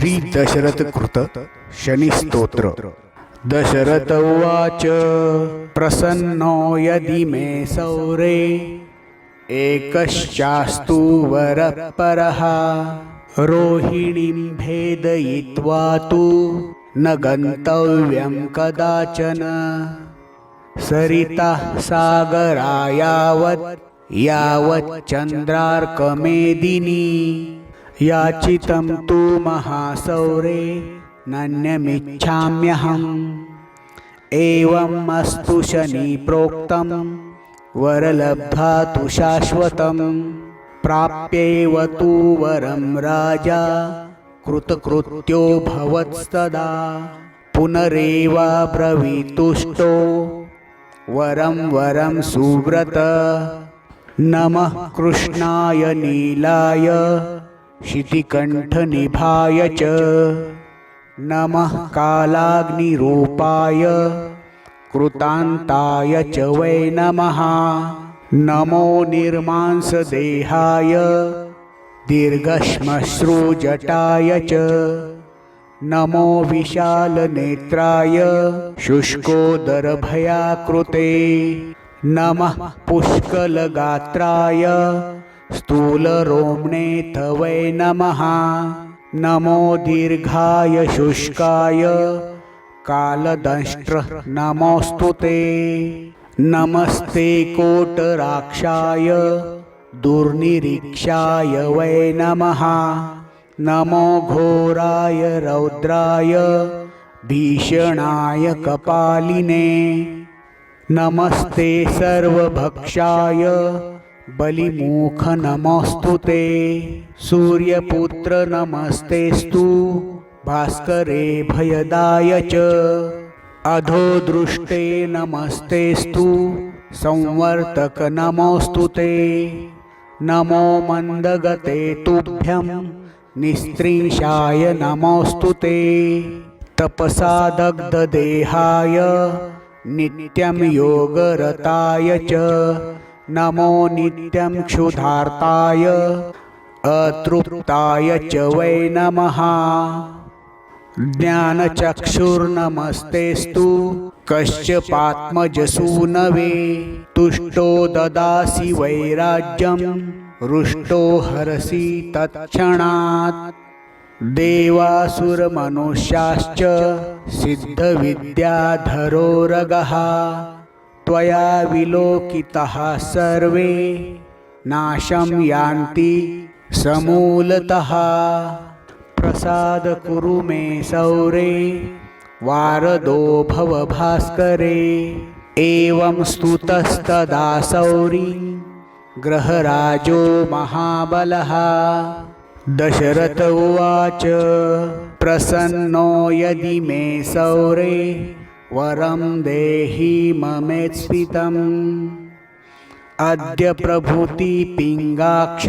श्री दशरथ कृत शनिस्तोत्र दशरथ उवाच, प्रसन्नो यदि मे सौरे, एकश्चास्तु वरपरः रोहिणीं भेदयित्वा तु न गन्तव्यं कदाचन। सरिता सागरायावत् यावच्चन्द्रार्कमेदिनी याचितं तु महासौरे नन्यमिच्छाम्यहम्। एवम् शनि प्रोक्तं वरलब्धा तु शाश्वतं प्राप्येव तु वरं राजा, कृतकृत्यो भवत्सदा। पुनरेवाब्रवीतुष्टो वरं वरं सुव्रत। नमः कृष्णाय नीलाय। शितिकण्ठनिभाय च। नमः कालाग्निरूपाय। कृतान्ताय च वै नमः। नमो निर्मांसदेहाय। दीर्घश्मश्रुजटाय च। नमो विशालनेत्राय। शुष्कोदरभयाकृते। नमः पुष्कलगात्राय। स्थूलरोम्णे थवै नमः। नमो दीर्घाय शुष्काय। कालदंष्ट्र नमोऽस्तु ते। नमस्ते कोटराक्षाय। दुर्निरीक्षाय वै नमः। नमो घोराय रौद्राय। भीषणाय कपालिने। नमस्ते सर्वभक्षाय। बलिमुख नमस्तु ते सूर्यपुत्र नमस्तेस्तु भास्करे भयदाय च। अधो दृष्टे नमस्तेस्तु संवर्तक नमोऽस्तु ते। नमो मन्दगते तुभ्यं। निस्त्रिंशाय नमोऽस्तु ते। तपसा दग्धदेहाय नित्यं योगरताय च। नमो नित्यं क्षुधार्ताय अतृप्ताय च वै नमः। ज्ञानचक्षुर्नमस्तेस्तु वे। तुष्टो ददासि वैराज्यं रुष्टो हरसि तत्क्षणात्। देवासुरमनुष्याश्च सिद्धविद्याधरोरगः। त्वया विलोकितः सर्वे नाशं यान्ति समूलतः। प्रसाद कुरु मे सौरे, वारदो भव भास्करे एवं स्तुतस्तदा सौरी, ग्रहराजो महाबलः। दशरथ उवाच, प्रसन्नो यदि मे सौरे वरं देहि ममेत्स्पितम् अद्य प्रभूति पिङ्गाक्ष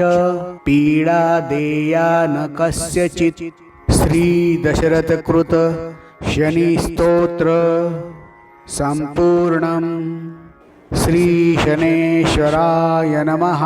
पीडा देया न कस्यचित्। श्रीदशरथकृत शनिस्तोत्र सम्पूर्णं श्रीशनेश्वराय नमः।